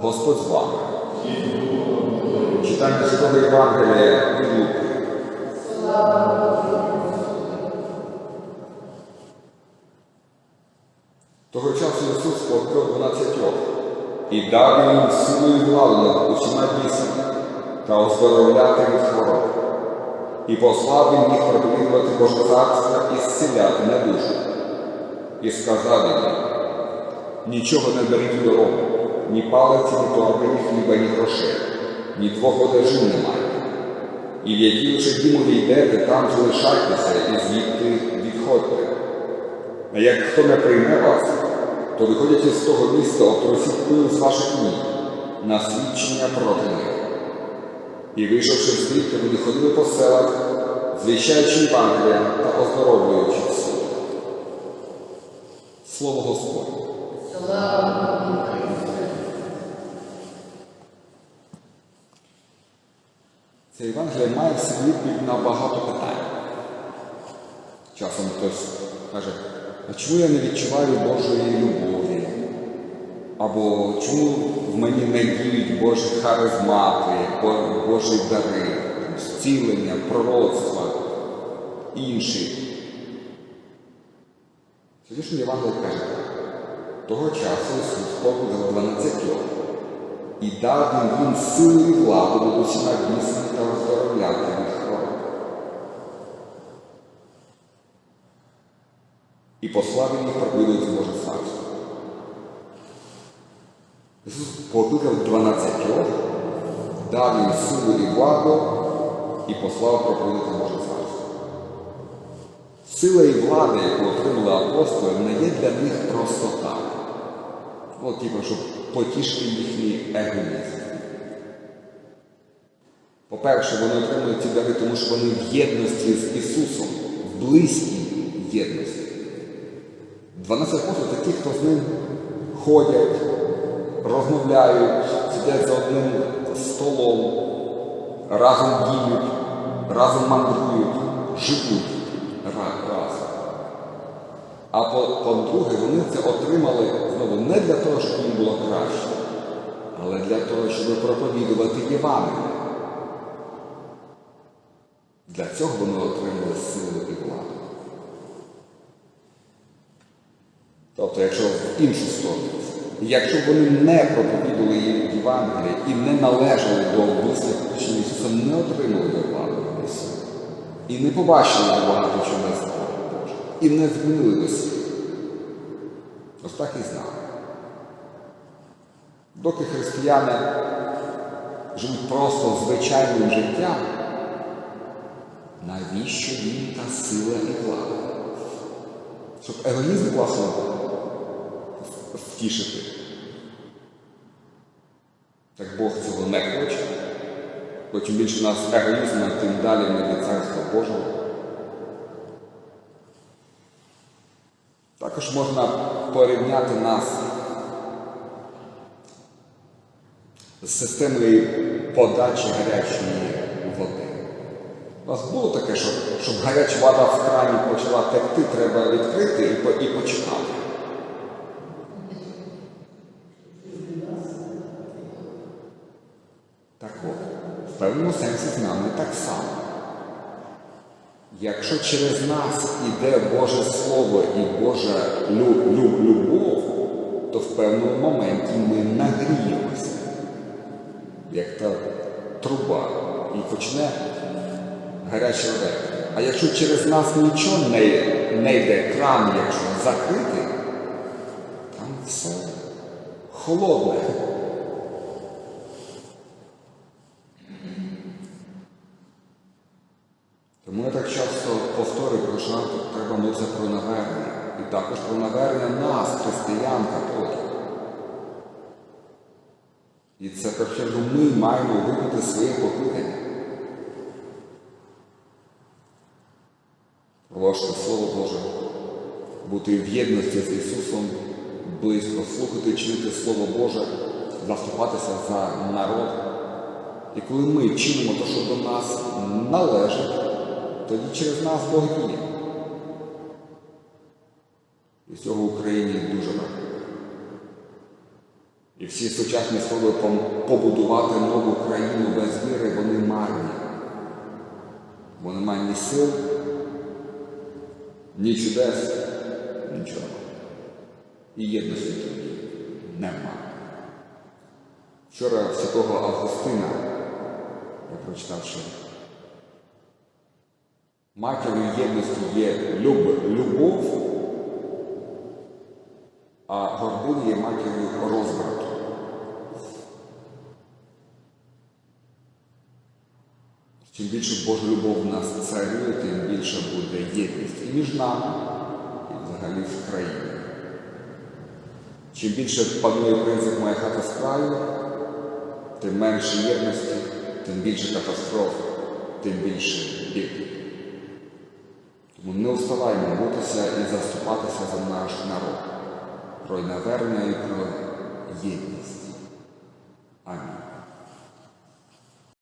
Господь з вами. Читання Святого Євангелія від Луки. Того часу Ісус покликав дванадцятьох і дав їм силу і владу над усіма бісами та оздоровляти від хвороб. І послав він їх проповідувати Боже царство і зціляти на душу. І сказав їм, Нічого не беріть дорогу, ні палиці, ні торби, ні хліба, ні грошей, ні двох одежин немає. І в якій лише діму війдете, там залишайтеся і звідти відходьте. А як хто не прийме вас, то виходячи з того міста, отрусіть пил з ваших ніг на свідчення проти них. І вийшовши звідти, вони ходили по селах, звіщаючи Євангелія та оздоровлюючи всіх. Слово Господне. Це Євангеліє має в собі на багато питань. Часом хтось каже, а чому я не відчуваю Божої любові? Або чому в мені не діють Божі харизмати, Божі дари, зцілення, пророцтва, інші? Сьогоднішній Євангелій каже, того часу Ісус покликав дванадцятьох і дав їм їм силу і владу над усіма бісами та оздоровляти від хвороб. І послав він їх проповідувати Боже царство. Ісус покликав дванадцятьох, дав їм силу і владу і послав проповідувати Боже царство. Сила і влада, яку отримали апостоли, не є для них просто так. От типу, щоб потішити їхній егоїзм. По-перше, вони отримують ці дари, тому що вони в єдності з Ісусом, в близькій єдності. 12 апостолів це ті, хто з ним ходять, розмовляють, сидять за одним столом, разом діють, разом мандрують, живуть. А по- по-друге, вони це отримали знову не для того, щоб їм було краще, але для того, щоб проповідувати Євангеліє. Для цього вони отримали силу і владу. Тобто, якщо в іншу сторону, якщо вони не проповідували їм Євангеліє і не належали до учнів Ісуса, не отримали би владу і не побачили багато Боже. І не змінили би. Ось так і знали. Доки християни живуть просто звичайним життям, навіщо їм та сила і влада? Щоб егоїзм власне втішити. Так Бог цього не хоче. Бо чим більше у нас егоїзму, тим далі ми від Царства Божого. Також можна порівняти нас з системою подачі гарячої води. У вас було таке, що щоб гаряча вода в крані почала текти, треба відкрити і, і почекати. Так от, в певному сенсі з нами так само. Якщо через нас іде Боже Слово і Божа лю- лю- любов, то в певному моменті ми нагріємося, як та труба, і почне гаряча вода. А якщо через нас нічого не, не йде, кран, якщо закритий, там все холодне. Тому я так часто повторюю, про нам треба молитися про навернення. І також про навернення нас, християн, католиків. І це чергу ми маємо виконати своє покликання. Проголошувати Слово Боже, бути в єдності з Ісусом, близько слухати, чинити Слово Боже, заступатися за народ. І коли ми чинимо те, що до нас належить, тоді через нас Бог діє. І цього в Україні дуже бракує. І всі сучасні спроби побудувати нову країну без віри, вони марні. Бо немає ні сил, ні чудес, нічого. І єдності тоді нема. Вчора святого Августина я прочитав, що матір'ю єдності є люб, любов, а гординя є матір'ю розбрату. Чим більше Божа любов в нас царює, тим більше буде єдність і між нами, і взагалі в країні. Чим більше панує принцип моя хата з краю, тим менше єдності, тим більше катастроф, тим більше бід. Не уставай бутися і заступатися за наш народ, про навернення і про єдність.